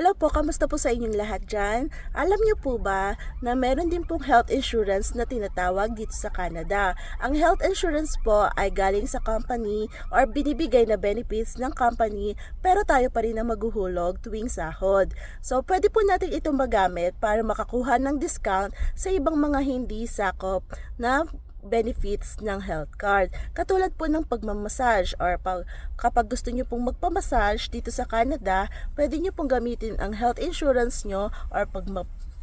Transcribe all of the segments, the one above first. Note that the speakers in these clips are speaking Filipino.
Hello po, kamusta po sa inyong lahat dyan? Alam niyo po ba na meron din pong health insurance na tinatawag dito sa Canada? Ang health insurance po ay galing sa company or binibigay na benefits ng company pero tayo pa rin ang maghuhulog tuwing sahod. So pwede po natin itong magamit para makakuha ng discount sa ibang mga hindi sakop na benefits ng health card. Katulad po ng pagmamassage or pag, kapag gusto nyo pong magpamassage dito sa Canada, pwede nyo pong gamitin ang health insurance nyo or pag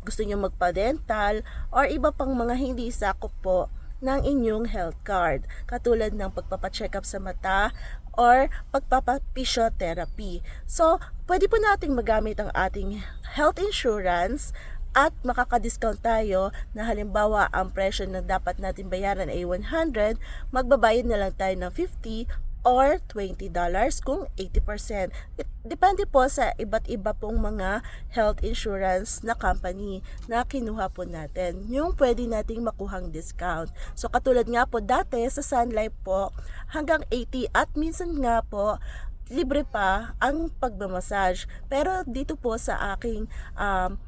gusto nyo magpa-dental or iba pang mga hindi sakop po ng inyong health card. Katulad ng pagpapacheck up sa mata or pagpapaphysiotherapy. So, pwede po nating magamit ang ating health insurance at makaka-discount tayo na halimbawa ang presyo na dapat natin bayaran ay 100, magbabayad na lang tayo ng 50 or 20 dollars kung 80%. It, depende po sa iba't iba pong mga health insurance na company na kinuha po natin. Yung pwede nating makuhang discount. So katulad nga po dati sa Sun Life po hanggang 80 at minsan nga po libre pa ang pagmamassage. Pero dito po sa aking um,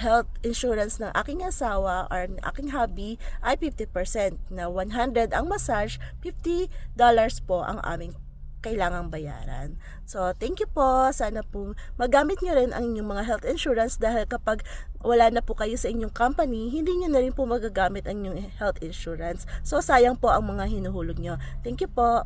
health insurance ng aking asawa or ng aking hubby ay 50% na 100 ang massage, 50 dollars po ang aming kailangang bayaran. So, thank you po. Sana po magamit nyo rin ang inyong mga health insurance dahil kapag wala na po kayo sa inyong company, hindi nyo na rin po magagamit ang inyong health insurance. So, sayang po ang mga hinuhulog nyo. Thank you po.